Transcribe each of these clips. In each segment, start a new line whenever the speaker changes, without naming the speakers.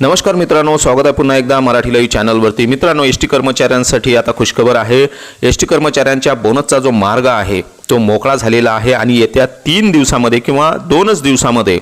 नमस्कार मित्रांनो स्वागत आहे पुन्हा एकदा मराठी लाईव्ह चॅनलवरती. मित्रांनो एस टी कर्मचाऱ्यांसाठी आता खुशखबर आहे. एस टी कर्मचाऱ्यांच्या बोनसचा जो मार्ग आहे तो मोकळा झालेला आहे आणि येत्या तीन दिवसामध्ये किंवा दोनच दिवसामध्ये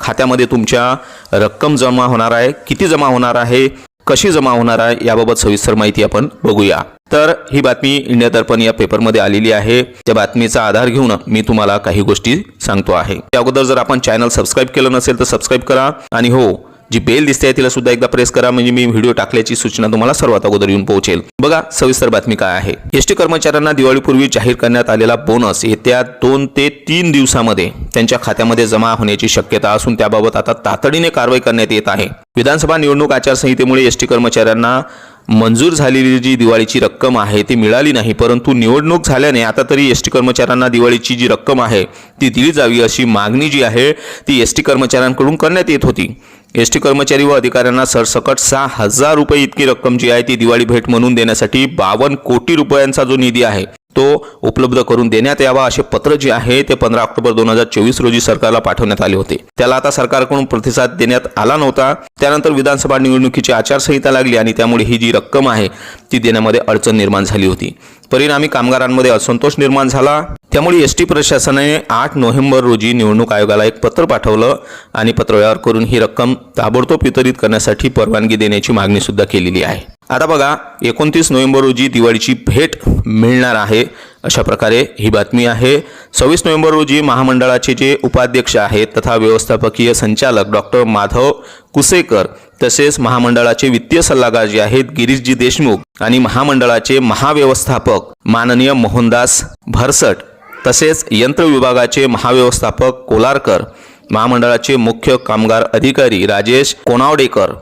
खात्यामध्ये तुमच्या रक्कम जमा होणार आहे. किती जमा होणार आहे? कशी जमा होणार आहे? याबाबत सविस्तर माहिती आपण बघूया. तर ही बातमी इंडिया दर्पण या पेपरमध्ये आलेली आहे. त्या बातमीचा आधार घेऊन मी तुम्हाला काही गोष्टी सांगतो आहे. त्या अगोदर जर आपण चॅनल सबस्क्राईब केलं नसेल तर सबस्क्राईब करा. आणि हो जी बेल दिसते तिला सुद्धा एकदा प्रेस करा. म्हणजे मी व्हिडिओ टाकल्याची सूचना तुम्हाला सर्वात अगोदर येऊन पोहोचेल. बघा सविस्तर बातमी काय आहे. एसटी कर्मचाऱ्यांना दिवाळीपूर्वी जाहीर करण्यात आलेला बोनस येत्या दोन ते तीन दिवसामध्ये त्यांच्या खात्यामध्ये जमा होण्याची शक्यता असून त्याबाबत आता तातडीने कारवाई करण्यात येत आहे. विधानसभा निवडणूक आचारसंहितेमुळे एसटी कर्मचाऱ्यांना मंजूर झालेली जी दिवाळीची रक्कम आहे ती मिळाली नाही परंतु निवडणूक झाल्याने आता तरी एस टी कर्मचाऱ्यांना दिवाळीची जी रक्कम आहे ती दिली जावी अशी मागणी जी आहे ती एस टी कर्मचाऱ्यांकडून करण्यात येत होती. एस टी कर्मचारी व अधिकाऱ्यांना सरसकट सहा हजार रुपये इतकी रक्कम जी आहे ती दिवाळी भेट म्हणून देण्यासाठी बावन्न कोटी रुपयांचा जो निधी आहे तो उपलब्ध करून देण्यात यावा असे पत्र जे आहे ते पंधरा ऑक्टोबर दोन हजार चोवीस रोजी सरकारला पाठवण्यात आले होते. त्याला आता सरकारकडून प्रतिसाद देण्यात आला नव्हता. त्यानंतर विधानसभा निवडणुकीची आचारसंहिता लागली आणि त्यामुळे ही जी रक्कम आहे ती देण्यामध्ये अडचण निर्माण झाली होती. परिणामी कामगारांमध्ये असंतोष निर्माण झाला. त्यामुळे एस टी प्रशासनाने आठ नोव्हेंबर रोजी निवडणूक आयोगाला एक पत्र पाठवलं आणि पत्रव्यवहार करून ही रक्कम ताबडतोब वितरित करण्यासाठी परवानगी देण्याची मागणी सुद्धा केलेली आहे. आता बघा एकोणतीस नोव्हेंबर रोजी दिवाळीची भेट मिळणार आहे. अशा प्रकारे ही बातमी आहे. सव्वीस नोव्हेंबर रोजी महामंडळाचे जे उपाध्यक्ष आहेत तथा व्यवस्थापकीय संचालक डॉक्टर माधव कुसेकर तसेच महामंडळाचे वित्तीय सल्लागार जे आहेत गिरीशजी देशमुख आणि महामंडळाचे महाव्यवस्थापक माननीय मोहनदास भरसट तसेच यंत्र विभागाचे महाव्यवस्थापक कोलारकर महामंडळाचे मुख्य कामगार अधिकारी राजेश कोनावडेकर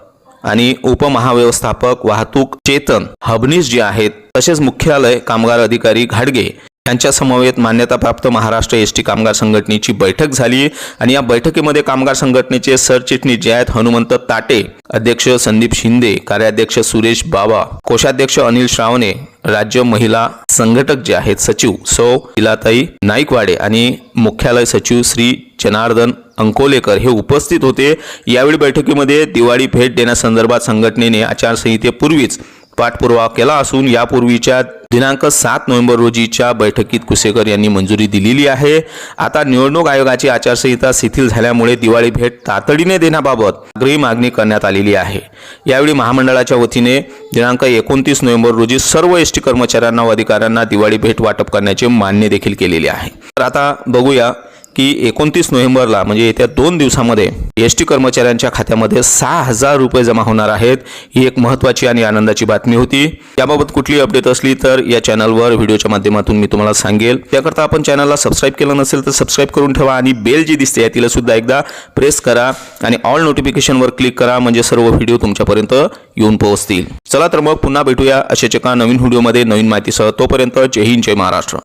आणि उपमहाव्यवस्थापक वाहतूक चेतन हबनीस जे आहेत तसेच मुख्यालय कामगार अधिकारी घाडगे यांच्या समवेत मान्यताप्राप्त महाराष्ट्र एस टी कामगार संघटनेची बैठक झाली आणि या बैठकीमध्ये कामगार संघटनेचे सरचिटणीस जे आहेत हनुमंत ताटे अध्यक्ष संदीप शिंदे कार्याध्यक्ष सुरेश बाबा कोषाध्यक्ष अनिल श्रावणे राज्य महिला संघटक जे आहेत सचिव सौ इलाताई नाईकवाडे आणि मुख्यालय सचिव श्री जनार्दन अंकोलेकर हे उपस्थित होते. यावेळी बैठकीमध्ये दिवाळी भेट देण्यासंदर्भात संघटनेने आचारसंहितेपूर्वीच पाठपुरावा केला असून यापूर्वीच्या दिनांक सात नोव्हेंबर रोजीच्या बैठकीत कुसेकर यांनी मंजुरी दिलेली आहे. आता निवडणूक आयोगाची आचारसंहिता शिथिल झाल्यामुळे दिवाळी भेट तातडीने देण्याबाबत आग्रही मागणी करण्यात आलेली आहे. यावेळी महामंडळाच्या वतीने दिनांक एकोणतीस नोव्हेंबर रोजी सर्व एस टी कर्मचाऱ्यांना व अधिकाऱ्यांना दिवाळी भेट वाटप करण्याचे मान्य देखील केलेले आहे. तर आता बघूया की एकोणतीस नोव्हेंबरला म्हणजे येत्या दोन दिवसामध्ये एस टी कर्मचाऱ्यांच्या खात्यामध्ये सहा हजार रुपये जमा होणार आहेत ही एक महत्त्वाची आणि आनंदाची बातमी होती. याबाबत कुठली अपडेट असली तर या चॅनलवर व्हिडिओच्या माध्यमातून मी तुम्हाला सांगेल. त्याकरता आपण चॅनलला सबस्क्राईब केलं नसेल तर सबस्क्राईब करून ठेवा आणि बेल जी दिसते तिला सुद्धा एकदा प्रेस करा आणि ऑल नोटिफिकेशनवर क्लिक करा म्हणजे सर्व व्हिडिओ तुमच्यापर्यंत येऊन पोहोचतील. चला तर मग पुन्हा भेटूया अशाच एका नवीन व्हिडिओमध्ये नवीन माहितीसह. तोपर्यंत जय हिंद जय महाराष्ट्र.